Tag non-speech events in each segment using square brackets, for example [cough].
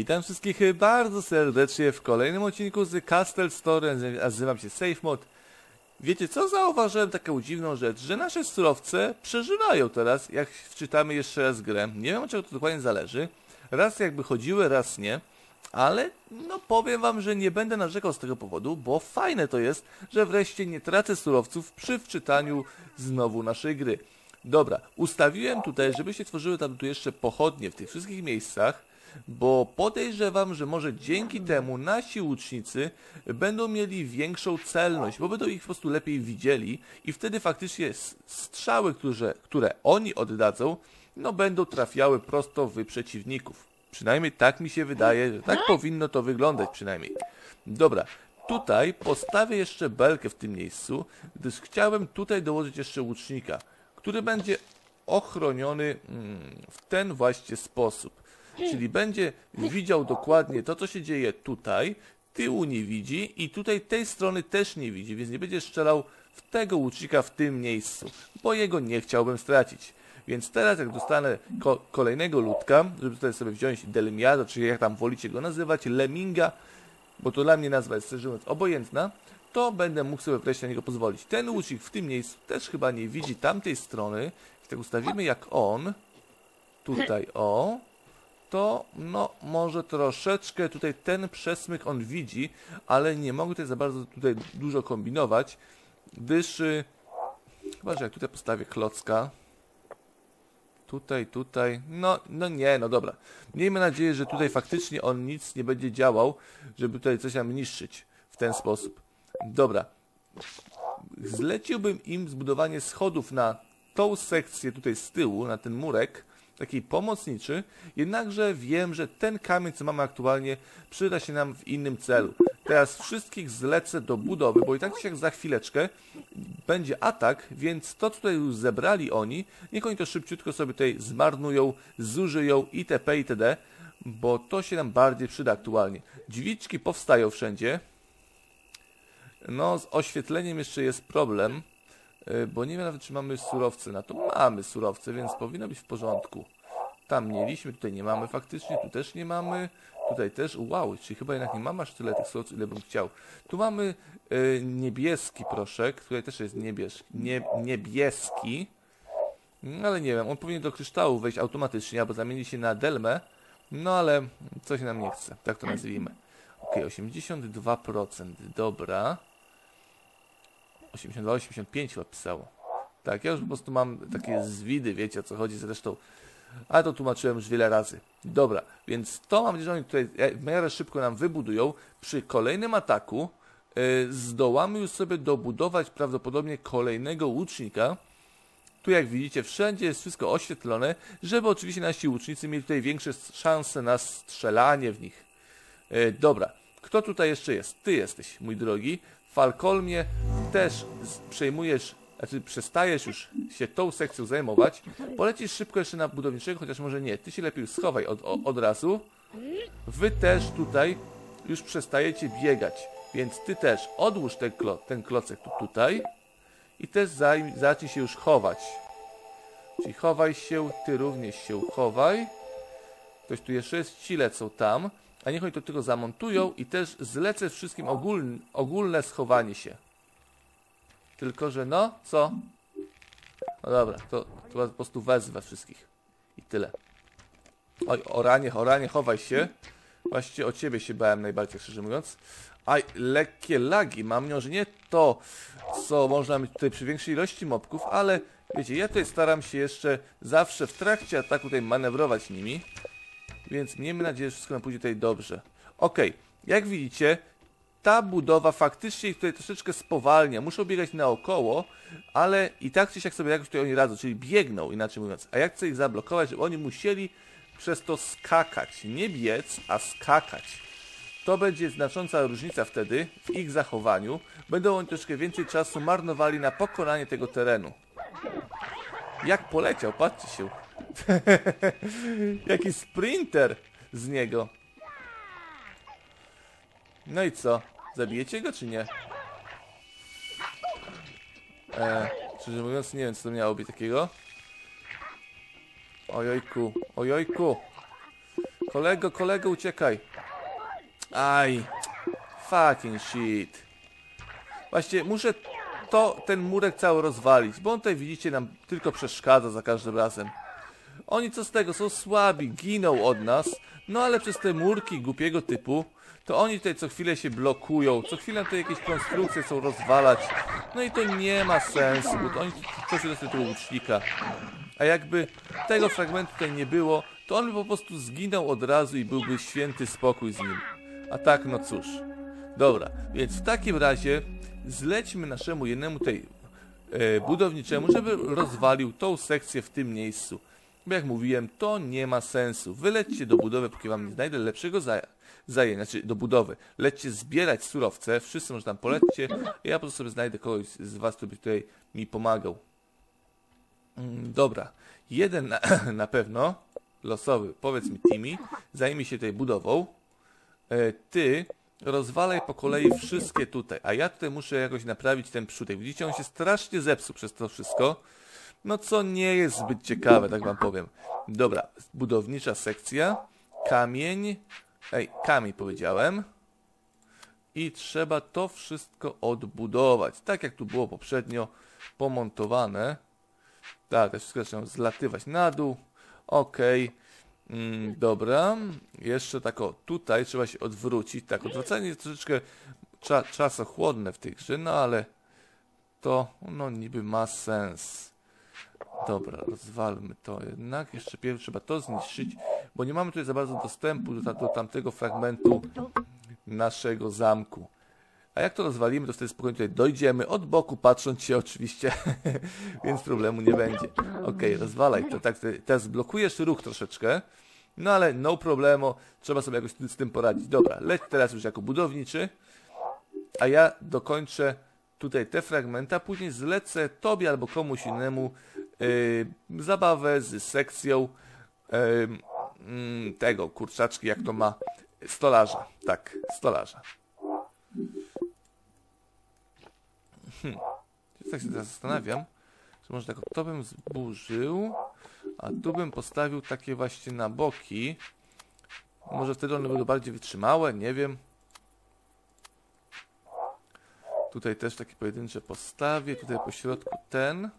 Witam wszystkich bardzo serdecznie w kolejnym odcinku z Castle Story, nazywam się SafeMod. Wiecie co, zauważyłem taką dziwną rzecz, że nasze surowce przeżywają teraz, jak wczytamy jeszcze raz grę. Nie wiem od czego to dokładnie zależy. Raz jakby chodziły, raz nie. Ale no powiem wam, że nie będę narzekał z tego powodu, bo fajne to jest, że wreszcie nie tracę surowców przy wczytaniu znowu naszej gry. Dobra, ustawiłem tutaj, żeby się tworzyły tam tu jeszcze pochodnie w tych wszystkich miejscach, bo podejrzewam, że może dzięki temu nasi łucznicy będą mieli większą celność, bo będą ich po prostu lepiej widzieli i wtedy faktycznie strzały, które, które oni oddadzą, no będą trafiały prosto w przeciwników. Przynajmniej tak mi się wydaje, że tak powinno to wyglądać przynajmniej. Dobra, tutaj postawię jeszcze belkę w tym miejscu, gdyż chciałem tutaj dołożyć jeszcze łucznika, który będzie ochroniony mm, w ten właśnie sposób. Czyli będzie widział dokładnie to, co się dzieje tutaj, tyłu nie widzi i tutaj tej strony też nie widzi, więc nie będzie strzelał w tego łucznika w tym miejscu, bo jego nie chciałbym stracić. Więc teraz jak dostanę ko kolejnego ludka, żeby tutaj sobie wziąć Delmiado, czyli jak tam wolicie go nazywać, Leminga, bo to dla mnie nazwa jest szczerze mówiąc obojętna, to będę mógł sobie wreszcie na niego pozwolić. Ten łucznik w tym miejscu też chyba nie widzi tamtej strony. I tak ustawimy jak on, tutaj o, to no może troszeczkę tutaj ten przesmyk on widzi, ale nie mogę tutaj za bardzo tutaj dużo kombinować, gdyż y, chyba, że jak tutaj postawię klocka, tutaj, tutaj, no, no nie, no dobra. Miejmy nadzieję, że tutaj faktycznie on nic nie będzie działał, żeby tutaj coś nam niszczyć w ten sposób. Dobra. Zleciłbym im zbudowanie schodów na tą sekcję tutaj z tyłu, na ten murek, taki pomocniczy, jednakże wiem, że ten kamień, co mamy aktualnie, przyda się nam w innym celu. Teraz wszystkich zlecę do budowy, bo i tak jak za chwileczkę będzie atak, więc to, co tutaj już zebrali oni, niech oni to szybciutko sobie tutaj zmarnują, zużyją itp. itd., bo to się nam bardziej przyda aktualnie. Drzwiczki powstają wszędzie. No, z oświetleniem jeszcze jest problem. E, bo nie wiem nawet, czy mamy surowce na to. Mamy surowce, więc powinno być w porządku. Tam mieliśmy, tutaj nie mamy faktycznie, tu też nie mamy, tutaj też, wow, czyli chyba jednak nie mamy aż tyle tych surowców, ile bym chciał. Tu mamy y, niebieski proszek, tutaj też jest niebieski, nie, niebieski, no, ale nie wiem, on powinien do kryształu wejść automatycznie, albo zamieni się na delmę, no ale coś nam nie chce, tak to nazwijmy. Ok, 82%, dobra. 82, 85 chyba pisało. Tak, ja już po prostu mam takie zwidy, wiecie o co chodzi zresztą. Ale to tłumaczyłem już wiele razy. Dobra, więc to mam nadzieję, że oni tutaj w miarę szybko nam wybudują. Przy kolejnym ataku yy, zdołamy już sobie dobudować prawdopodobnie kolejnego łucznika. Tu jak widzicie, wszędzie jest wszystko oświetlone, żeby oczywiście nasi łucznicy mieli tutaj większe szanse na strzelanie w nich. Yy, dobra, kto tutaj jeszcze jest? Ty jesteś, mój drogi. Falkolmie też przejmujesz, znaczy przestajesz już się tą sekcją zajmować, polecisz szybko jeszcze na budowniczego, chociaż może nie, ty się lepiej schowaj od, od razu. Wy też tutaj już przestajecie biegać, więc ty też odłóż ten, klo, ten klocek tu, tutaj i też zaj, zacznij się już chować. Czyli chowaj się, ty również się chowaj. Ktoś tu jeszcze jest, ci lecą tam a niech oni to tylko zamontują i też zlecę wszystkim ogólne, ogólne schowanie się. Tylko, że no, co? No dobra, to, to po prostu wezwę wszystkich. I tyle. Oj, oranie, oranie, chowaj się. Właściwie o ciebie się bałem najbardziej, szczerze mówiąc. Aj, lekkie lagi mam, może nie to, co można mieć tutaj przy większej ilości mobków, ale wiecie, ja tutaj staram się jeszcze zawsze w trakcie ataku tutaj manewrować nimi. Więc miejmy nadzieję, że wszystko nam pójdzie tutaj dobrze. Ok, jak widzicie, ta budowa faktycznie tutaj troszeczkę spowalnia. Muszą biegać naokoło, ale i tak czy siak sobie jakoś tutaj oni radzą, czyli biegną, inaczej mówiąc. A jak chcę ich zablokować, żeby oni musieli przez to skakać. Nie biec, a skakać. To będzie znacząca różnica wtedy w ich zachowaniu. Będą oni troszkę więcej czasu marnowali na pokonanie tego terenu. Jak poleciał, patrzcie się. [laughs] Jaki sprinter z niego. No i co? Zabijecie go czy nie? E, szczerze mówiąc nie wiem co to miało być takiego. Ojojku, ojojku. Kolego, kolego, uciekaj. Aj. Fucking shit. Właśnie, muszę to, ten murek cały rozwalić, bo on tutaj, widzicie, nam tylko przeszkadza za każdym razem. Oni co z tego, są słabi, giną od nas, no ale przez te murki głupiego typu, to oni tutaj co chwilę się blokują, co chwilę tutaj jakieś konstrukcje chcą rozwalać, no i to nie ma sensu, bo to oni coś do tego łucznika. A jakby tego fragmentu tutaj nie było, to on by po prostu zginął od razu i byłby święty spokój z nim. A tak, no cóż. Dobra, więc w takim razie zlećmy naszemu jednemu tej e, budowniczemu, żeby rozwalił tą sekcję w tym miejscu. Bo jak mówiłem, to nie ma sensu. Wylećcie do budowy, póki wam nie znajdę lepszego zajęcia, znaczy do budowy. Lećcie zbierać surowce, wszyscy może tam polećcie, ja po prostu sobie znajdę kogoś z was, który by tutaj mi pomagał. Mm, dobra, jeden na, [clears throat] na pewno, losowy, powiedz mi Timmy, zajmie się tej budową. E, ty rozwalaj po kolei wszystkie tutaj, a ja tutaj muszę jakoś naprawić ten przód. Widzicie, on się strasznie zepsuł przez to wszystko. No co nie jest zbyt ciekawe, tak wam powiem. Dobra, budownicza sekcja, kamień, ej, kamień powiedziałem. I trzeba to wszystko odbudować, tak jak tu było poprzednio pomontowane. Tak, to wszystko zaczyna zlatywać na dół. Okej. Okay. Mm, dobra, jeszcze tak o, tutaj trzeba się odwrócić. Tak, odwracanie jest troszeczkę cza czasochłodne w tej grze, no ale to no niby ma sens. Dobra, rozwalmy to jednak. Jeszcze pierw trzeba to zniszczyć, bo nie mamy tutaj za bardzo dostępu do, do tamtego fragmentu naszego zamku. A jak to rozwalimy, to wtedy spokojnie tutaj dojdziemy, od boku patrząc się oczywiście, [laughs] więc problemu nie będzie. Ok, rozwalaj to, tak, teraz blokujesz ruch troszeczkę, no ale no problemo, trzeba sobie jakoś z tym poradzić. Dobra, leć teraz już jako budowniczy, a ja dokończę tutaj te fragmenty, a później zlecę tobie albo komuś innemu yy, zabawę z sekcją yy, tego kurczaczki, jak to ma stolarza. Tak, stolarza. Hmm. Tak się teraz zastanawiam, że może tak to bym zburzył, a tu bym postawił takie właśnie na boki. Może wtedy one będą bardziej wytrzymałe, nie wiem. Tutaj też takie pojedyncze postawię, tutaj po środku ten.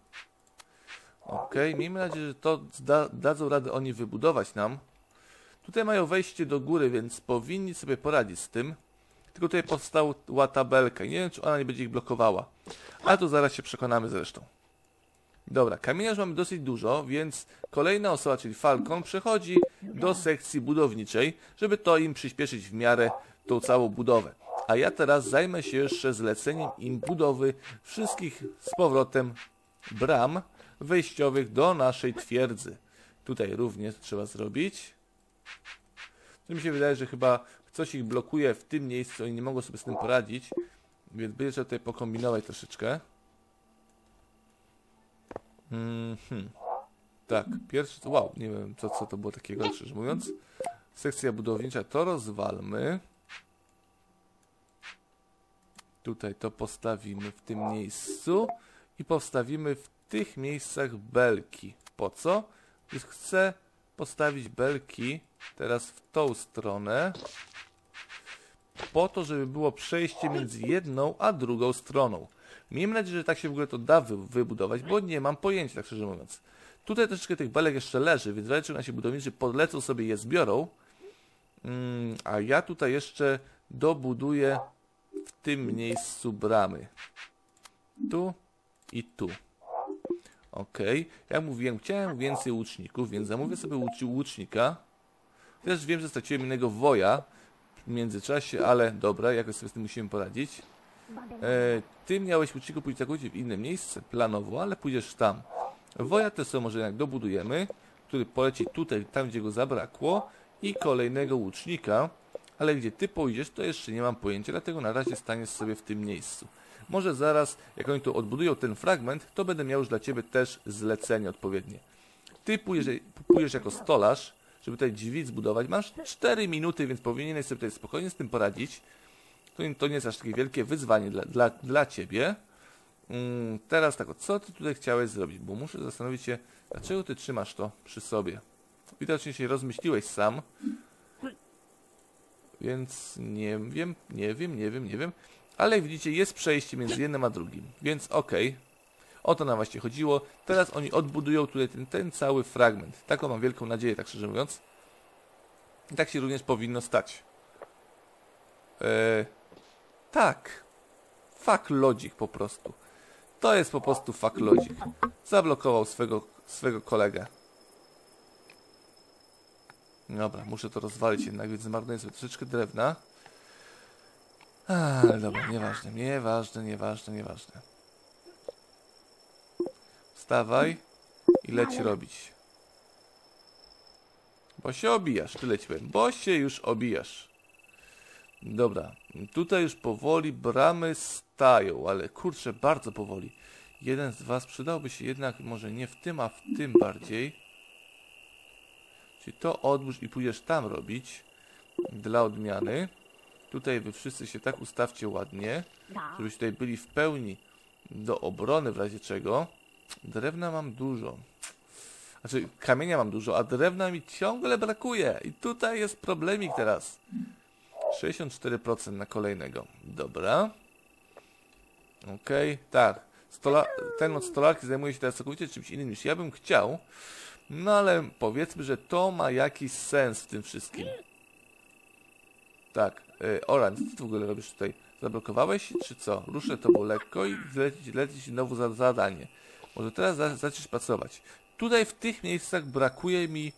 Ok, miejmy nadzieję, że to da, dadzą radę oni wybudować nam. Tutaj mają wejście do góry, więc powinni sobie poradzić z tym. Tylko tutaj powstała tabelka. Nie wiem, czy ona nie będzie ich blokowała. Ale to zaraz się przekonamy zresztą. Dobra, kamienia mamy dosyć dużo, więc kolejna osoba, czyli Falcon, przechodzi do sekcji budowniczej, żeby to im przyspieszyć w miarę tą całą budowę. A ja teraz zajmę się jeszcze zleceniem im budowy wszystkich z powrotem bram wejściowych do naszej twierdzy. Tutaj również trzeba zrobić. To mi się wydaje, że chyba coś ich blokuje w tym miejscu, oni nie mogą sobie z tym poradzić, więc będzie trzeba tutaj pokombinować troszeczkę. Mm -hmm. Tak, pierwszy, wow, nie wiem co, co to było takiego, szczerze mówiąc. Sekcja budownicza, to rozwalmy. Tutaj to postawimy w tym miejscu i postawimy w tych miejscach belki. Po co? Chcę postawić belki teraz w tą stronę po to, żeby było przejście między jedną a drugą stroną. Miejmy nadzieję, że tak się w ogóle to da wy wybudować, bo nie mam pojęcia, tak szczerze mówiąc. Tutaj troszeczkę tych belek jeszcze leży, więc raczej nasi budowniczy podlecą sobie je zbiorą. Mm, a ja tutaj jeszcze dobuduję tym miejscu bramy. Tu i tu. Ok. Jak mówiłem, chciałem więcej łuczników, więc zamówię sobie łucznika. Też wiem, że straciłem innego woja, w międzyczasie, ale dobra, jakoś sobie z tym musimy poradzić. E, ty miałeś uciekł pójść całkowicie w inne miejsce, planowo, ale pójdziesz tam. Woja też sobie może jak dobudujemy, który poleci tutaj, tam gdzie go zabrakło i kolejnego łucznika, ale gdzie ty pójdziesz, to jeszcze nie mam pojęcia, dlatego na razie staniesz sobie w tym miejscu. Może zaraz, jak oni tu odbudują ten fragment, to będę miał już dla ciebie też zlecenie odpowiednie. Ty pójdziesz, pójdziesz jako stolarz, żeby tutaj drzwi zbudować. Masz 4 minuty, więc powinieneś sobie tutaj spokojnie z tym poradzić. To, to nie jest aż takie wielkie wyzwanie dla, dla, dla Ciebie. Mm, teraz tak, co Ty tutaj chciałeś zrobić? Bo muszę zastanowić się, dlaczego Ty trzymasz to przy sobie. Widocznie się rozmyśliłeś sam. Więc nie wiem, nie wiem, nie wiem, nie wiem. Ale jak widzicie, jest przejście między jednym a drugim. Więc okej. O to nam właśnie chodziło. Teraz oni odbudują tutaj ten, ten cały fragment. Taką mam wielką nadzieję, tak szczerze mówiąc. I tak się również powinno stać. Eee, tak. Fuck logic po prostu. To jest po prostu fuck logic. Zablokował swego, swego kolegę. Dobra, muszę to rozwalić jednak, więc zmarnuję sobie troszeczkę drewna. Ale dobra, nieważne, nieważne, nieważne, nieważne. Wstawaj i leć robić. Bo się obijasz, tyle ci powiem. Bo się już obijasz. Dobra, tutaj już powoli bramy stają, ale kurczę, bardzo powoli. Jeden z was przydałby się jednak, może nie w tym, a w tym bardziej. Czyli to odłóż i pójdziesz tam robić. Dla odmiany. Tutaj wy wszyscy się tak ustawcie ładnie, żebyście tutaj byli w pełni do obrony w razie czego. Drewna mam dużo. Znaczy, kamienia mam dużo, a drewna mi ciągle brakuje. I tutaj jest problemik teraz. 64% na kolejnego. Dobra. Okej, tak. Stola ten od stolarki zajmuje się teraz całkowicie czymś innym niż ja bym chciał. No ale powiedzmy, że to ma jakiś sens w tym wszystkim. Tak. Yy, Oran, co ty w ogóle robisz tutaj? Zablokowałeś się, czy co? Ruszę tobą lekko i leci, leci ci znowu za zadanie. Może teraz za zaczniesz pracować. Tutaj w tych miejscach brakuje mi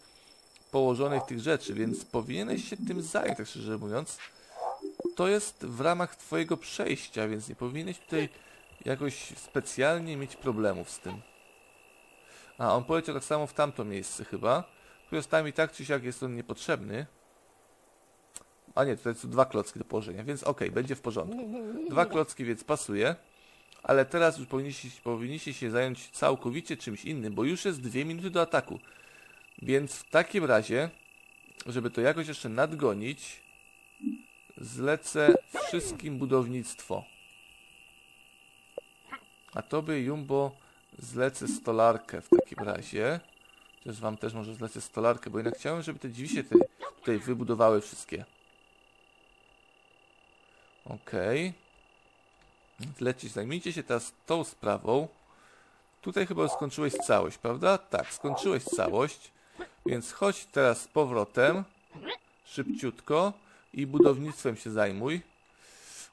położonych tych rzeczy, więc powinieneś się tym zająć, tak szczerze mówiąc. To jest w ramach twojego przejścia, więc nie powinieneś tutaj jakoś specjalnie mieć problemów z tym. A, on poleciał tak samo w tamto miejsce chyba. Chociaż tam i tak czy siak jest on niepotrzebny. A nie, tutaj są dwa klocki do położenia, więc okej, będzie w porządku. Dwa klocki, więc pasuje. Ale teraz już powinniście, powinniście się zająć całkowicie czymś innym, bo już jest dwie minuty do ataku. Więc w takim razie, żeby to jakoś jeszcze nadgonić, zlecę wszystkim budownictwo. A tobie, Jumbo, zlecę stolarkę w takim razie. Też wam też może zlecę stolarkę, bo jednak chciałem, żeby te drzwi się tutaj, tutaj wybudowały wszystkie. Okej. Okay. Lecić, zajmijcie się teraz tą sprawą. Tutaj chyba skończyłeś całość, prawda? Tak, skończyłeś całość. Więc chodź teraz z powrotem. Szybciutko. I budownictwem się zajmuj.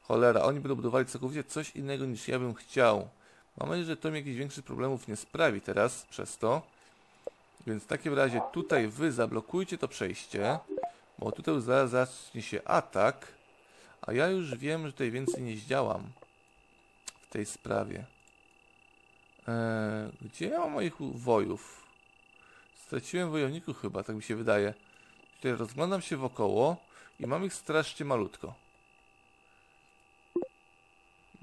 Cholera, oni będą budowali całkowicie coś innego niż ja bym chciał. Mam nadzieję, że to mi jakichś większych problemów nie sprawi teraz przez to. Więc w takim razie tutaj wy zablokujcie to przejście. Bo tutaj zaraz zacznie się atak. A ja już wiem, że tutaj więcej nie zdziałam. W tej sprawie. Eee, gdzie ja mam moich wojów? Straciłem wojowników chyba, tak mi się wydaje. Tutaj rozglądam się wokoło i mam ich strasznie malutko.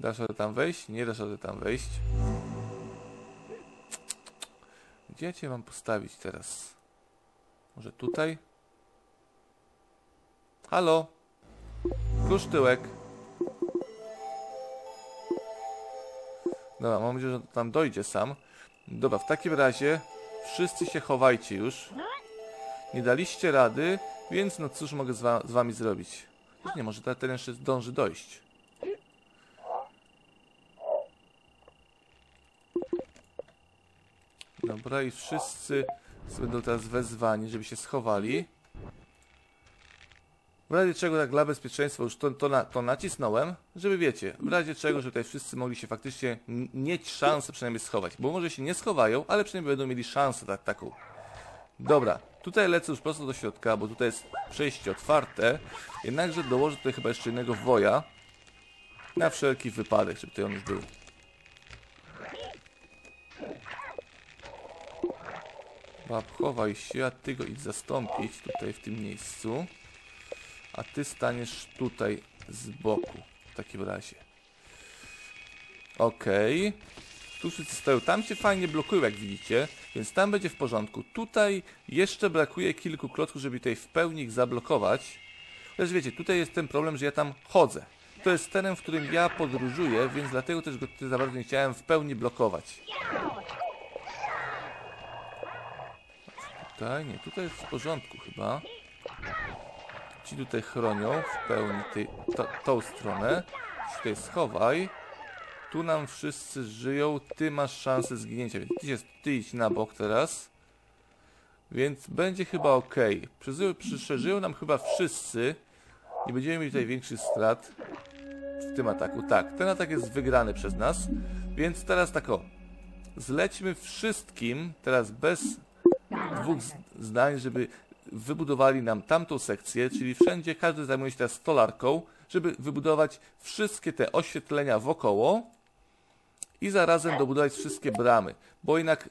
Dasz radę tam wejść? Nie dasz rady tam wejść. Gdzie ja cię mam postawić teraz? Może tutaj? Halo? Klucz tyłek. Dobra, mam nadzieję, że tam dojdzie sam. Dobra, w takim razie wszyscy się chowajcie już. Nie daliście rady, więc no cóż mogę z, wa z wami zrobić? Nie, może ten jeszcze zdąży dojść. Dobra, i wszyscy będą teraz wezwani, żeby się schowali. W razie czego, tak dla bezpieczeństwa, już to, to, na, to nacisnąłem, żeby wiecie, w razie czego, że tutaj wszyscy mogli się faktycznie mieć szansę przynajmniej schować. Bo może się nie schowają, ale przynajmniej będą mieli szansę tak, taką. Dobra, tutaj lecę już prosto do środka, bo tutaj jest przejście otwarte. Jednakże dołożę tutaj chyba jeszcze jednego woja. Na wszelki wypadek, żeby tutaj on już był. Bab, chowaj się, a ty go idź zastąpić tutaj w tym miejscu. A ty staniesz tutaj z boku. W takim razie. Okej. Okay. Tu wszyscy stoją. Tam się fajnie blokują, jak widzicie. Więc tam będzie w porządku. Tutaj jeszcze brakuje kilku klocków, żeby tutaj w pełni ich zablokować. Chociaż wiecie, tutaj jest ten problem, że ja tam chodzę. To jest teren, w którym ja podróżuję, więc dlatego też go tutaj za bardzo nie chciałem w pełni blokować. Tutaj, nie, tutaj jest w porządku chyba. ci tutaj chronią w pełni tej, to, tą stronę. Tutaj schowaj. Tu nam wszyscy żyją, ty masz szansę zginięcia, więc ty, ty idź na bok teraz. Więc będzie chyba ok. Przeżyją nam chyba wszyscy. Nie będziemy mieli tutaj większych strat w tym ataku. Tak, ten atak jest wygrany przez nas. Więc teraz tak o. Zlećmy wszystkim, teraz bez dwóch zdań, żeby wybudowali nam tamtą sekcję, czyli wszędzie każdy zajmuje się teraz stolarką, żeby wybudować wszystkie te oświetlenia wokoło i zarazem dobudować wszystkie bramy, bo jednak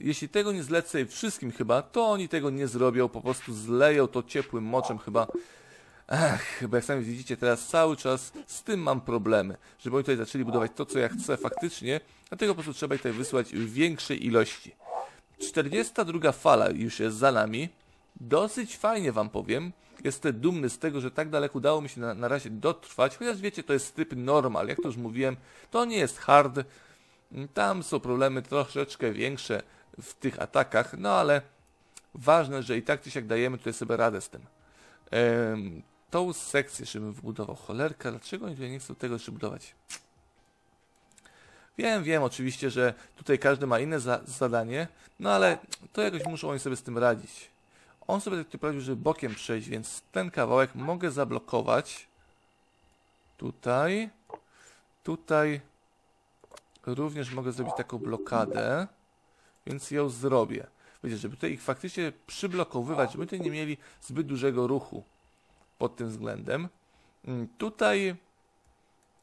jeśli tego nie zlecę wszystkim chyba, to oni tego nie zrobią, po prostu zleją to ciepłym moczem chyba. Ach, bo jak sami widzicie, teraz cały czas z tym mam problemy, żeby oni tutaj zaczęli budować to, co ja chcę faktycznie, dlatego po prostu trzeba ich tutaj wysłać w większej ilości. 42 fala już jest za nami. Dosyć fajnie wam powiem. Jestem dumny z tego, że tak daleko udało mi się na, na razie dotrwać, chociaż wiecie, to jest typ normal, jak to już mówiłem, to nie jest hard. Tam są problemy troszeczkę większe w tych atakach, no ale ważne, że i tak czy siak dajemy tutaj sobie radę z tym. Ehm, tą sekcję, żebym wybudował. Cholerka, dlaczego oni tutaj nie chcą tego jeszcze budować? Wiem, wiem oczywiście, że tutaj każdy ma inne za zadanie, no ale to jakoś muszą oni sobie z tym radzić. On sobie tak poradził, żeby bokiem przejść, więc ten kawałek mogę zablokować. Tutaj. Tutaj również mogę zrobić taką blokadę, więc ją zrobię. Wiecie, żeby tutaj ich faktycznie przyblokowywać, żeby tutaj nie mieli zbyt dużego ruchu pod tym względem. Mm, tutaj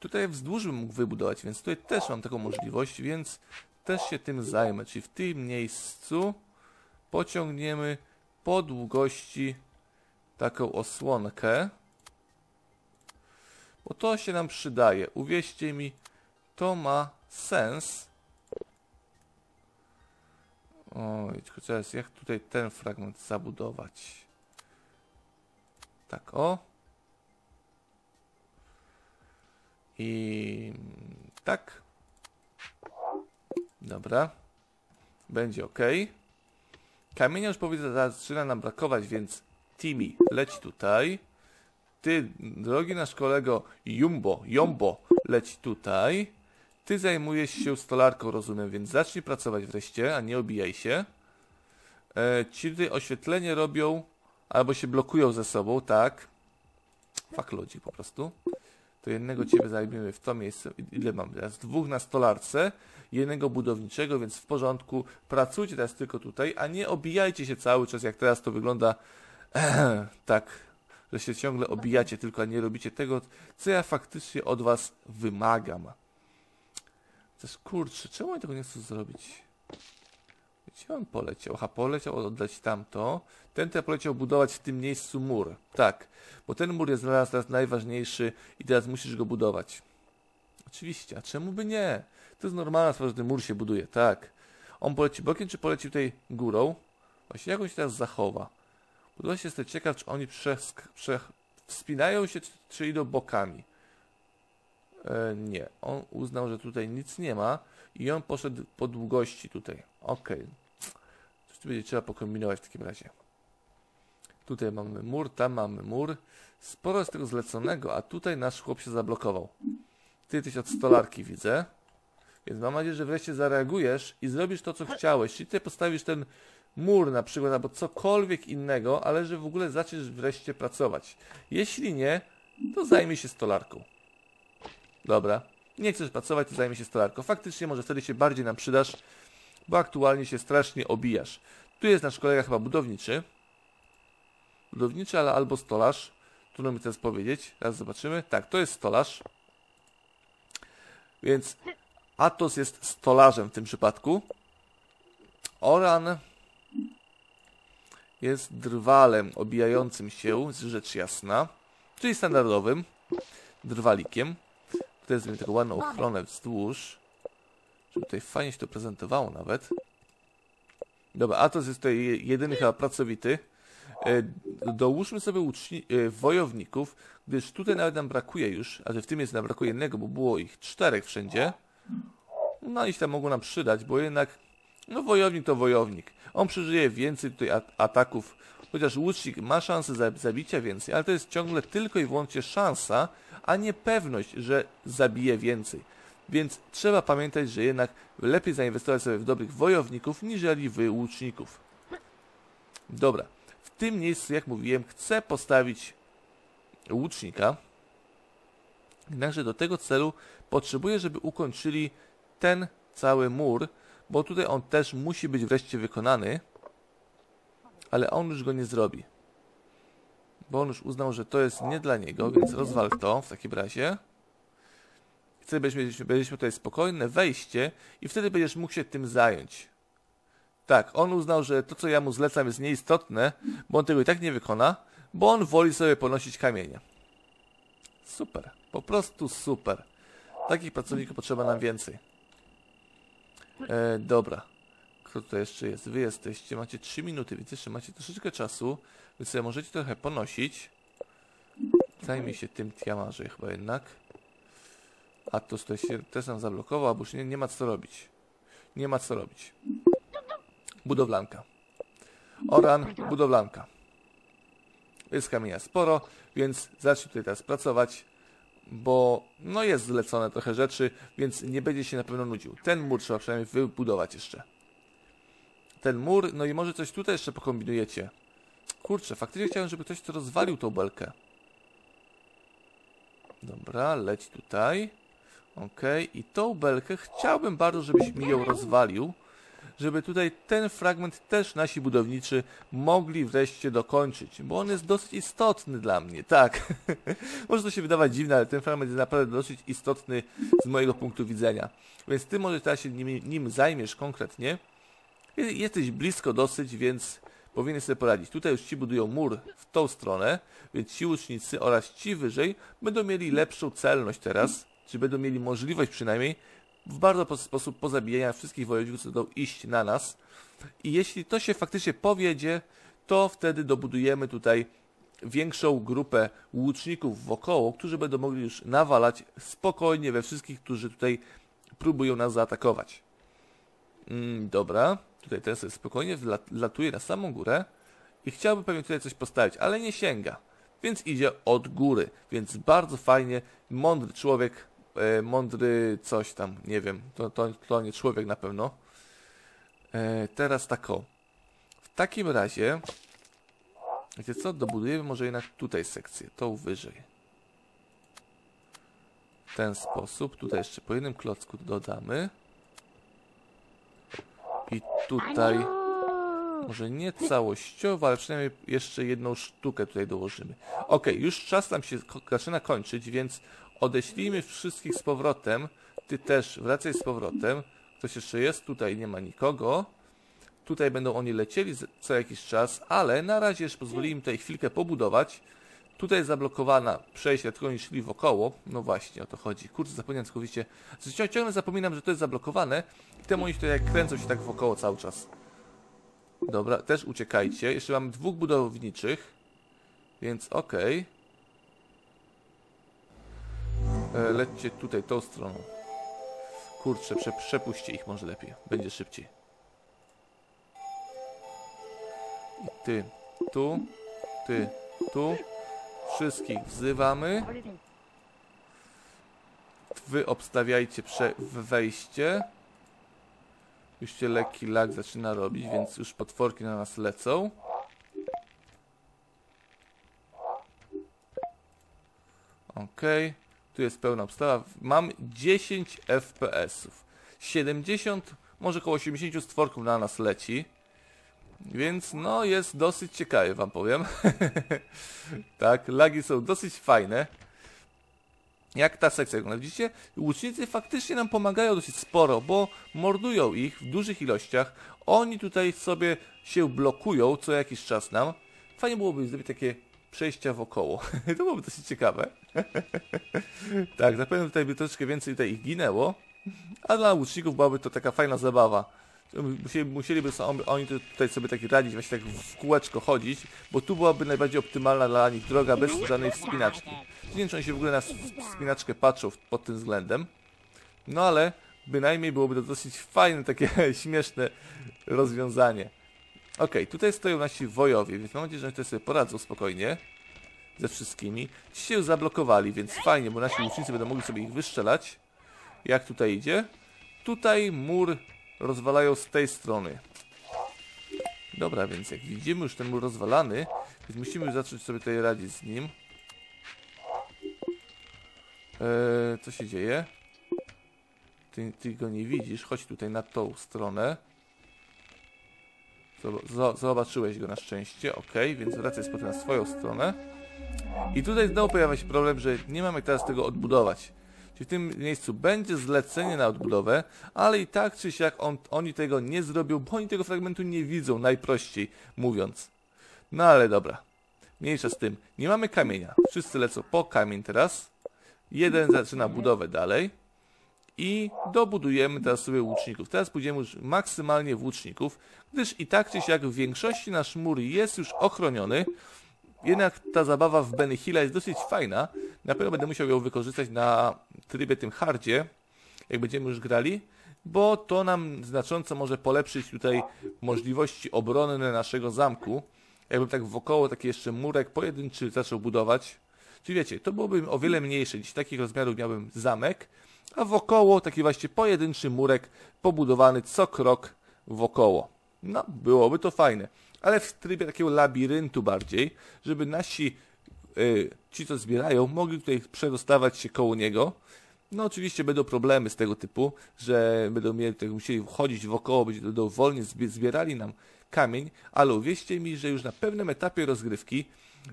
Tutaj wzdłuż bym mógł wybudować, więc tutaj też mam taką możliwość, więc też się tym zajmę. Czyli w tym miejscu pociągniemy po długości taką osłonkę. Bo to się nam przydaje. Uwierzcie mi, to ma sens. Oj, tylko teraz jak tutaj ten fragment zabudować? Tak, o. I tak. Dobra. Będzie ok. Kamienia już zaczyna nam brakować, więc Timmy leci tutaj. Ty, drogi nasz kolego Jumbo, Jumbo, leci tutaj. Ty zajmujesz się stolarką, rozumiem, więc zacznij pracować wreszcie, a nie obijaj się. E, ci tutaj oświetlenie robią, albo się blokują ze sobą, tak. Fak ludzi po prostu to jednego ciebie zajmiemy w to miejsce. Ile mamy teraz? Dwóch na stolarce, jednego budowniczego, więc w porządku. Pracujcie teraz tylko tutaj, a nie obijajcie się cały czas, jak teraz to wygląda [clears throat] tak, że się ciągle obijacie, tylko nie robicie tego, co ja faktycznie od was wymagam. Też kurczę, czemu ja tego nie chcę zrobić? Gdzie on poleciał? Aha, poleciał oddać tamto. Ten te poleciał budować w tym miejscu mur. Tak, bo ten mur jest dla nas teraz najważniejszy i teraz musisz go budować. Oczywiście, a czemu by nie? To jest normalna sprawa, że ten mur się buduje, tak. On poleci bokiem, czy poleci tutaj górą? Właśnie jak on się teraz zachowa? Budowa się jestem ciekaw, czy oni prze, wspinają się, czy, czy idą bokami. E, nie, on uznał, że tutaj nic nie ma i on poszedł po długości tutaj. Okej. Okay. Tu będzie trzeba pokombinować w takim razie. Tutaj mamy mur, tam mamy mur. Sporo jest tego zleconego, a tutaj nasz chłop się zablokował. Ty jesteś od stolarki, widzę. Więc mam nadzieję, że wreszcie zareagujesz i zrobisz to, co chciałeś. Czyli ty postawisz ten mur na przykład, albo cokolwiek innego, ale że w ogóle zaczniesz wreszcie pracować. Jeśli nie, to zajmij się stolarką. Dobra. Nie chcesz pracować, to zajmij się stolarką. Faktycznie może wtedy się bardziej nam przydasz, bo aktualnie się strasznie obijasz. Tu jest nasz kolega chyba budowniczy. Budowniczy, ale albo stolarz. Trudno mi teraz powiedzieć. Teraz zobaczymy. Tak, to jest stolarz. Więc Atos jest stolarzem w tym przypadku. Oran jest drwalem obijającym się, rzecz jasna, czyli standardowym drwalikiem. Tutaj zrobimy taką ładną ochronę wzdłuż, tutaj fajnie się to prezentowało nawet. Dobra, Atos jest tutaj jedyny chyba pracowity. E, dołóżmy sobie e, wojowników, gdyż tutaj nawet nam brakuje już, a że w tym jest nam brakuje jednego, bo było ich czterech wszędzie. No i tam mogło nam przydać, bo jednak no wojownik to wojownik. On przeżyje więcej tutaj at ataków chociaż łucznik ma szansę za- zabicia więcej, ale to jest ciągle tylko i wyłącznie szansa, a nie pewność, że zabije więcej. Więc trzeba pamiętać, że jednak lepiej zainwestować sobie w dobrych wojowników, niżeli w łuczników. Dobra, w tym miejscu, jak mówiłem, chcę postawić łucznika. Jednakże do tego celu potrzebuję, żeby ukończyli ten cały mur, bo tutaj on też musi być wreszcie wykonany, ale on już go nie zrobi. Bo on już uznał, że to jest nie dla niego, więc rozwal to w takim razie. Chcę, byśmy, byliśmy tutaj spokojne wejście i wtedy będziesz mógł się tym zająć. Tak, on uznał, że to, co ja mu zlecam, jest nieistotne, bo on tego i tak nie wykona, bo on woli sobie ponosić kamienie. Super, po prostu super. Takich pracowników potrzeba nam więcej. E, dobra. Kto tutaj jeszcze jest? Wy jesteście, macie 3 minuty, więc jeszcze macie troszeczkę czasu, więc sobie możecie trochę ponosić. Zajmij się tym Tiamarze chyba jednak. A to się też nam zablokował, bo już nie, nie ma co robić. Nie ma co robić. Budowlanka. Oran, budowlanka. Jest kamienia sporo, więc zacznij tutaj teraz pracować, bo no jest zlecone trochę rzeczy, więc nie będzie się na pewno nudził. Ten mur trzeba przynajmniej wybudować jeszcze. Ten mur, no i może coś tutaj jeszcze pokombinujecie. Kurczę, faktycznie chciałem, żeby ktoś to rozwalił tą belkę. Dobra, leć tutaj. Okej, i tą belkę chciałbym bardzo, żebyś mi ją rozwalił, żeby tutaj ten fragment też nasi budowniczy mogli wreszcie dokończyć, bo on jest dosyć istotny dla mnie, tak. [laughs] Może to się wydawać dziwne, ale ten fragment jest naprawdę dosyć istotny z mojego punktu widzenia. Więc ty może teraz się nim, nim zajmiesz konkretnie. Je- Jesteś blisko dosyć, więc powinien sobie poradzić. Tutaj już ci budują mur w tą stronę, więc ci łucznicy oraz ci wyżej będą mieli lepszą celność teraz, czy będą mieli możliwość przynajmniej w bardzo po sposób pozabijania wszystkich wojowników, co będą iść na nas. I jeśli to się faktycznie powiedzie, to wtedy dobudujemy tutaj większą grupę łuczników wokoło, którzy będą mogli już nawalać spokojnie we wszystkich, którzy tutaj próbują nas zaatakować. Mm, dobra, tutaj ten sobie spokojnie wlatuje na samą górę i chciałby pewnie tutaj coś postawić, ale nie sięga, więc idzie od góry, więc bardzo fajnie, mądry człowiek, e, mądry coś tam, nie wiem, to, to, to nie człowiek na pewno. E, teraz tak o. W takim razie, wiecie co, dobudujemy może jednak tutaj sekcję, tą wyżej. W ten sposób, tutaj jeszcze po jednym klocku dodamy. I tutaj, może nie całościowo, ale przynajmniej jeszcze jedną sztukę tutaj dołożymy. Ok, już czas nam się zaczyna kończyć, więc odeślijmy wszystkich z powrotem. Ty też wracaj z powrotem. Ktoś jeszcze jest? Tutaj nie ma nikogo. Tutaj będą oni lecieli co jakiś czas, ale na razie jeszcze pozwolimy im tutaj chwilkę pobudować. Tutaj jest zablokowana przejście, tylko oni szli wokoło. No właśnie, o to chodzi. Kurczę, zapomniałem całkowicie. Ciągle zapominam, że to jest zablokowane. I temu oni tutaj kręcą się tak wokoło cały czas. Dobra, też uciekajcie. Jeszcze mamy dwóch budowniczych. Więc okej. E, Lećcie tutaj, tą stroną. Kurczę, prze, przepuśćcie ich może lepiej. Będzie szybciej. I ty, tu, ty, tu. Wszystkich wzywamy. Wy obstawiajcie prze wejście. Już się lekki lag zaczyna robić, więc już potworki na nas lecą. Okej, tu jest pełna obstawa. Mam 10 FPS-ów. 70, może około 80 stworków na nas leci. Więc no jest dosyć ciekawy, wam powiem. [laughs] tak, lagi są dosyć fajne. Jak ta sekcja wygląda? Widzicie? Łucznicy faktycznie nam pomagają dosyć sporo, bo mordują ich w dużych ilościach. Oni tutaj sobie się blokują co jakiś czas nam. Fajnie byłoby zrobić takie przejścia wokoło. [laughs] to byłoby dosyć ciekawe. [laughs] tak, zapewne tutaj by troszeczkę więcej tutaj ich ginęło. A dla łuczników byłaby to taka fajna zabawa. Musieli, musieliby sobie, oni tu- tutaj sobie tak radzić, właśnie tak w kółeczko chodzić, bo tu byłaby najbardziej optymalna dla nich droga bez żadnej wspinaczki. Nie wiem, czy oni się w ogóle na wspinaczkę patrzą pod tym względem. No ale bynajmniej byłoby to dosyć fajne, takie [laughs] śmieszne rozwiązanie. Okej, tutaj stoją nasi wojowie, więc mam nadzieję, że oni sobie poradzą spokojnie ze wszystkimi. Ci się już zablokowali, więc fajnie, bo nasi łucznicy będą mogli sobie ich wystrzelać. Jak tutaj idzie? Tutaj mur rozwalają z tej strony. Dobra, więc jak widzimy już ten mur rozwalany, więc musimy już zacząć sobie tutaj radzić z nim. Eee, co się dzieje? Ty, ty go nie widzisz, chodź tutaj na tą stronę. Zob- zo- Zobaczyłeś go na szczęście, ok, więc wracaj z powrotem na swoją stronę. I tutaj znowu pojawia się problem, że nie mamy teraz tego odbudować. Czyli w tym miejscu będzie zlecenie na odbudowę, ale i tak czy siak on, oni tego nie zrobią, bo oni tego fragmentu nie widzą, najprościej mówiąc. No ale dobra, mniejsza z tym. Nie mamy kamienia. Wszyscy lecą po kamień teraz. Jeden zaczyna budowę dalej. I dobudujemy teraz sobie łuczników. Teraz pójdziemy już maksymalnie w łuczników, gdyż i tak czy siak w większości nasz mur jest już ochroniony. Jednak ta zabawa w Benny Hilla jest dosyć fajna. Na pewno będę musiał ją wykorzystać na trybie tym hardzie, jak będziemy już grali, bo to nam znacząco może polepszyć tutaj możliwości obronne naszego zamku. Jakbym tak wokoło taki jeszcze murek pojedynczy zaczął budować. Czyli wiecie, to byłoby o wiele mniejsze. Dziś takich rozmiarów miałbym zamek, a wokoło taki właśnie pojedynczy murek pobudowany co krok wokoło. No, byłoby to fajne. Ale w trybie takiego labiryntu bardziej, żeby nasi, y, ci co zbierają, mogli tutaj przedostawać się koło niego. No oczywiście będą problemy z tego typu, że będą mieli, tutaj musieli chodzić wokoło, będą wolnie zbie- zbierali nam kamień, ale uwierzcie mi, że już na pewnym etapie rozgrywki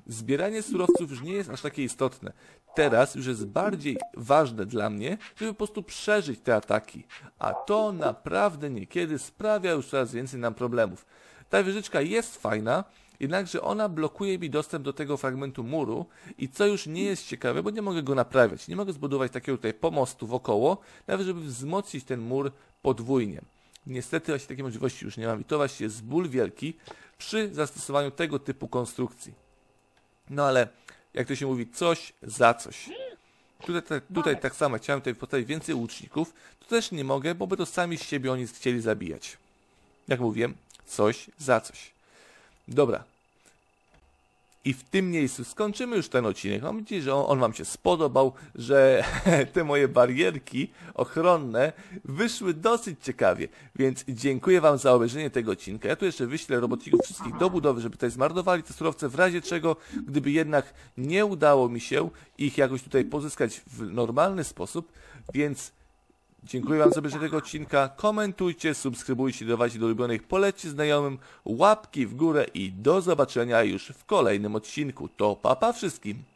zbieranie surowców już nie jest aż takie istotne. Teraz już jest bardziej ważne dla mnie, żeby po prostu przeżyć te ataki. A to naprawdę niekiedy sprawia już coraz więcej nam problemów. Ta wieżyczka jest fajna, jednakże ona blokuje mi dostęp do tego fragmentu muru i co już nie jest ciekawe, bo nie mogę go naprawiać. Nie mogę zbudować takiego tutaj pomostu wokoło, nawet żeby wzmocnić ten mur podwójnie. Niestety właśnie takiej możliwości już nie mam i to właśnie jest ból wielki przy zastosowaniu tego typu konstrukcji. No ale, jak to się mówi, coś za coś. Tutaj, tutaj tak samo chciałem tutaj postawić więcej łuczników, to też nie mogę, bo by to sami z siebie oni chcieli zabijać. Jak mówiłem, coś za coś. Dobra. I w tym miejscu skończymy już ten odcinek. Mam nadzieję, że on, on Wam się spodobał, że [laughs] te moje barierki ochronne wyszły dosyć ciekawie. Więc dziękuję Wam za obejrzenie tego odcinka. Ja tu jeszcze wyślę robotników wszystkich do budowy, żeby tutaj zmarnowali te surowce, w razie czego, gdyby jednak nie udało mi się ich jakoś tutaj pozyskać w normalny sposób, więc Dziękuję Wam za obejrzenie tego odcinka. Komentujcie, subskrybujcie, dawajcie do ulubionych, polećcie znajomym, łapki w górę i do zobaczenia już w kolejnym odcinku. To papa wszystkim.